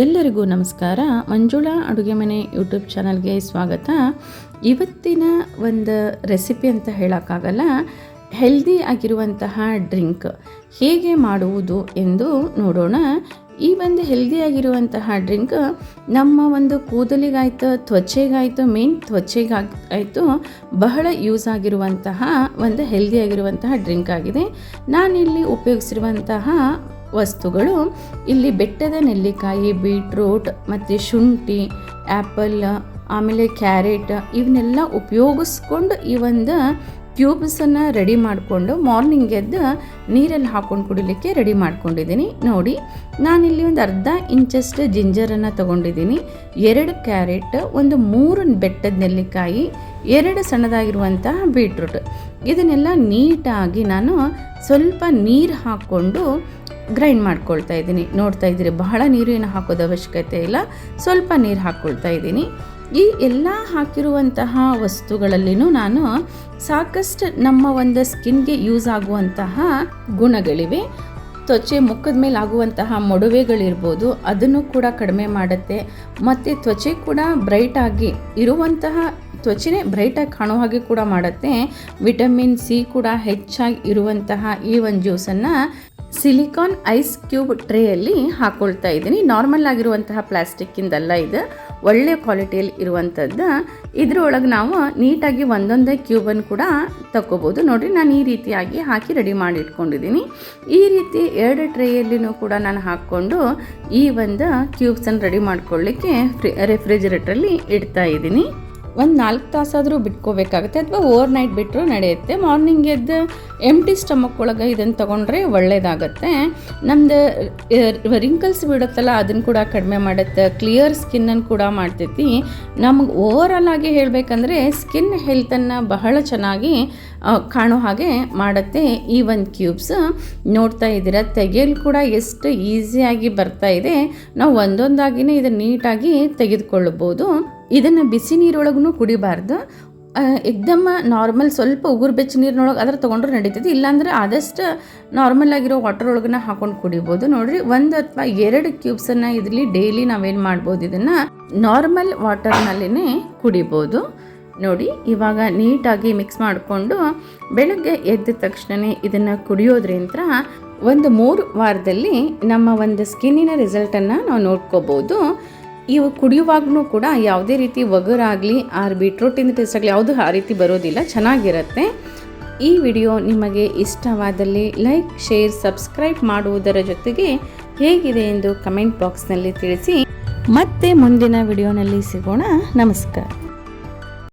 ಎಲ್ಲರಿಗೂ ನಮಸ್ಕಾರ. ಮಂಜುಳಾ ಅಡುಗೆ ಮನೆ ಯೂಟ್ಯೂಬ್ ಚಾನಲ್ಗೆ ಸ್ವಾಗತ. ಇವತ್ತಿನ ಒಂದು ರೆಸಿಪಿ ಅಂತ ಹೇಳೋಕ್ಕಾಗಲ್ಲ, ಹೆಲ್ದಿ ಆಗಿರುವಂತಹ ಡ್ರಿಂಕ್. ಹೇಗೆ ಮಾಡುವುದು ಎಂದು ನೋಡೋಣ. ಈ ಒಂದು ಹೆಲ್ದಿ ಆಗಿರುವಂತಹ ಡ್ರಿಂಕ್ ನಮ್ಮ ಒಂದು ಕೂದಲಿಗಾಯ್ತು, ತ್ವಚೆಗಾಯ್ತು, ಮೇನ್ ತ್ವಚೆಗಾಯ್ತು ಬಹಳ ಯೂಸ್ ಆಗಿರುವಂತಹ ಒಂದು ಹೆಲ್ದಿ ಆಗಿರುವಂತಹ ಡ್ರಿಂಕ್ ಆಗಿದೆ. ನಾನಿಲ್ಲಿ ಉಪಯೋಗಿಸಿರುವಂತಹ ವಸ್ತುಗಳು. ಇಲ್ಲಿ ಬೆಟ್ಟದ ನೆಲ್ಲಿಕಾಯಿ, ಬೀಟ್ರೂಟ್ ಮತ್ತು ಶುಂಠಿ ಆ್ಯಪಲ್ ಆಮೇಲೆ ಕ್ಯಾರೆಟ್ ಇವನ್ನೆಲ್ಲ ಉಪಯೋಗಿಸ್ಕೊಂಡು ಈ ಒಂದು ಕ್ಯೂಬ್ಸನ್ನು ರೆಡಿ ಮಾಡಿಕೊಂಡು ಮಾರ್ನಿಂಗ್ ಎದ್ದು ನೀರಲ್ಲಿ ಹಾಕ್ಕೊಂಡು ಕುಡಿಲಿಕ್ಕೆ ರೆಡಿ ಮಾಡ್ಕೊಂಡಿದ್ದೀನಿ. ನೋಡಿ, ನಾನಿಲ್ಲಿ ಒಂದು ಅರ್ಧ ಇಂಚಷ್ಟು ಜಿಂಜರನ್ನು ತೊಗೊಂಡಿದ್ದೀನಿ. ಎರಡು ಕ್ಯಾರೆಟ್, ಒಂದು ಮೂರು ಬೆಟ್ಟದ ನೆಲ್ಲಿಕಾಯಿ, ಎರಡು ಸಣ್ಣದಾಗಿರುವಂತಹ ಬೀಟ್ರೂಟ್. ಇದನ್ನೆಲ್ಲ ನೀಟಾಗಿ ನಾನು ಸ್ವಲ್ಪ ನೀರು ಹಾಕ್ಕೊಂಡು ಗ್ರೈಂಡ್ ಮಾಡ್ಕೊಳ್ತಾ ಇದ್ದೀನಿ. ನೋಡ್ತಾ ಇದ್ದೀರಿ, ಬಹಳ ನೀರು ಏನು ಹಾಕೋದು ಅವಶ್ಯಕತೆ ಇಲ್ಲ. ಸ್ವಲ್ಪ ನೀರು ಹಾಕ್ಕೊಳ್ತಾ ಇದ್ದೀನಿ. ಈ ಎಲ್ಲ ಹಾಕಿರುವಂತಹ ವಸ್ತುಗಳಲ್ಲಿನೂ ನಾನು ಸಾಕಷ್ಟು ನಮ್ಮ ಒಂದು ಸ್ಕಿನ್ಗೆ ಯೂಸ್ ಆಗುವಂತಹ ಗುಣಗಳಿವೆ. ತ್ವಚೆ ಮುಖದ ಮೇಲೆ ಆಗುವಂತಹ ಮೊಡವೆಗಳಿರ್ಬೋದು, ಅದನ್ನು ಕೂಡ ಕಡಿಮೆ ಮಾಡುತ್ತೆ. ಮತ್ತು ತ್ವಚೆ ಕೂಡ ಬ್ರೈಟಾಗಿ ಇರುವಂತಹ, ತ್ವಚೆನೇ ಬ್ರೈಟಾಗಿ ಕಾಣೋ ಹಾಗೆ ಕೂಡ ಮಾಡುತ್ತೆ. ವಿಟಮಿನ್ ಸಿ ಕೂಡ ಹೆಚ್ಚಾಗಿ ಇರುವಂತಹ ಈ ಒಂದು ಜ್ಯೂಸನ್ನು ಸಿಲಿಕಾನ್ ಐಸ್ ಕ್ಯೂಬ್ ಟ್ರೇಯಲ್ಲಿ ಹಾಕ್ಕೊಳ್ತಾ ಇದ್ದೀನಿ. ನಾರ್ಮಲ್ ಆಗಿರುವಂತಹ ಪ್ಲಾಸ್ಟಿಕ್ಕಿಂದಲ್ಲ ಇದು. ಒಳ್ಳೆಯ ಕ್ವಾಲಿಟಿಯಲ್ಲಿ ಇರುವಂಥದ್ದು. ಇದರೊಳಗೆ ನಾವು ನೀಟಾಗಿ ಒಂದೊಂದೇ ಕ್ಯೂಬನ್ನು ಕೂಡ ತಗೋಬೋದು ನೋಡಿರಿ, ನಾನು ಈ ರೀತಿಯಾಗಿ ಹಾಕಿ ರೆಡಿ ಮಾಡಿ ಇಟ್ಕೊಂಡಿದ್ದೀನಿ. ಈ ರೀತಿ ಎರಡು ಟ್ರೇಯಲ್ಲಿನೂ ಕೂಡ ನಾನು ಹಾಕ್ಕೊಂಡು ಈ ಒಂದು ಕ್ಯೂಬ್ಸನ್ನು ರೆಡಿ ಮಾಡ್ಕೊಳ್ಳಿಕ್ಕೆ ಫ್ರಿ, ರೆಫ್ರಿಜರೇಟ್ರಲ್ಲಿ ಇಡ್ತಾ ಇದ್ದೀನಿ. ಒಂದು ನಾಲ್ಕು ತಾಸಾದರೂ ಬಿಟ್ಕೋಬೇಕಾಗುತ್ತೆ ಅಥವಾ ಓವರ್ ನೈಟ್ ಬಿಟ್ಟರೂ ನಡೆಯುತ್ತೆ. ಮಾರ್ನಿಂಗ್ ಎದ್ದು ಎಂಟಿ ಸ್ಟಮಕ್ ಒಳಗೆ ಇದನ್ನು ತೊಗೊಂಡ್ರೆ ಒಳ್ಳೆಯದಾಗತ್ತೆ ನಮ್ಮದು ರಿಂಕಲ್ಸ್ ಬಿಡುತ್ತಲ್ಲ ಅದನ್ನು ಕೂಡ ಕಡಿಮೆ ಮಾಡುತ್ತೆ. ಕ್ಲಿಯರ್ ಸ್ಕಿನ್ನನ್ನು ಕೂಡ ಮಾಡ್ತೈತಿ. ನಮಗೆ ಓವರಾಲ್ ಆಗಿ ಹೇಳಬೇಕಂದ್ರೆ ಸ್ಕಿನ್ ಹೆಲ್ತನ್ನು ಬಹಳ ಚೆನ್ನಾಗಿ ಕಾಣೋ ಹಾಗೆ ಮಾಡುತ್ತೆ ಈ ಒಂದು ಕ್ಯೂಬ್ಸ್ ನೋಡ್ತಾ ಇದ್ದೀರ, ತೆಗೆಯಲು ಕೂಡ ಎಷ್ಟು ಈಸಿಯಾಗಿ ಬರ್ತಾ ಇದೆ. ನಾವು ಒಂದೊಂದಾಗಿನೇ ಇದನ್ನು ನೀಟಾಗಿ ತೆಗೆದುಕೊಳ್ಳಬಹುದು. ಇದನ್ನು ಬಿಸಿ ನೀರೊಳಗೂ ಕುಡಿಬಾರ್ದು. ಎಕ್ದಮ್ಮ ನಾರ್ಮಲ್ ಸ್ವಲ್ಪ ಉಗುರು ಬೆಚ್ಚ ನೀರಿನೊಳಗೆ ಅದ್ರ ತೊಗೊಂಡ್ರೆ ನಡೀತೈತಿ. ಇಲ್ಲಾಂದ್ರೆ ಆದಷ್ಟು ನಾರ್ಮಲ್ ಆಗಿರೋ ವಾಟರ್ ಒಳಗನ್ನ ಹಾಕೊಂಡು ಕುಡಿಬೋದು. ನೋಡ್ರಿ, ಒಂದು ಅಥವಾ ಎರಡು ಕ್ಯೂಬ್ಸನ್ನು ಇದರಲ್ಲಿ ಡೈಲಿ ನಾವೇನು ಮಾಡ್ಬೋದು ಇದನ್ನು ನಾರ್ಮಲ್ ವಾಟರ್ನಲ್ಲಿನೇ ಕುಡಿಬೋದು. ನೋಡಿ, ಇವಾಗ ನೀಟಾಗಿ ಮಿಕ್ಸ್ ಮಾಡಿಕೊಂಡು ಬೆಳಗ್ಗೆ ಎದ್ದ ತಕ್ಷಣವೇ ಇದನ್ನು ಕುಡಿಯೋದ್ರಿಂದ ಒಂದು ಮೂರು ವಾರದಲ್ಲಿ ನಮ್ಮ ಒಂದು ಸ್ಕಿನ್ನಿನ ರಿಸಲ್ಟನ್ನು ನಾವು ನೋಡ್ಕೋಬೋದು. ಇವು ಕುಡಿಯುವಾಗೂ ಕೂಡ ಯಾವುದೇ ರೀತಿ ಒಗರಾಗಲಿ ಆರ್ ಬೀಟ್ರೂಟಿಂದ ಟೇಸ್ಟ್ ಆಗಲಿ ಯಾವುದು ಆ ರೀತಿ ಬರೋದಿಲ್ಲ, ಚೆನ್ನಾಗಿರುತ್ತೆ. ಈ ವಿಡಿಯೋ ನಿಮಗೆ ಇಷ್ಟವಾದಲ್ಲಿ ಲೈಕ್, ಶೇರ್, ಸಬ್ಸ್ಕ್ರೈಬ್ ಮಾಡುವುದರ ಜೊತೆಗೆ ಹೇಗಿದೆ ಎಂದು ಕಮೆಂಟ್ ಬಾಕ್ಸ್ನಲ್ಲಿ ತಿಳಿಸಿ. ಮತ್ತೆ ಮುಂದಿನ ವಿಡಿಯೋನಲ್ಲಿ ಸಿಗೋಣ. ನಮಸ್ಕಾರ.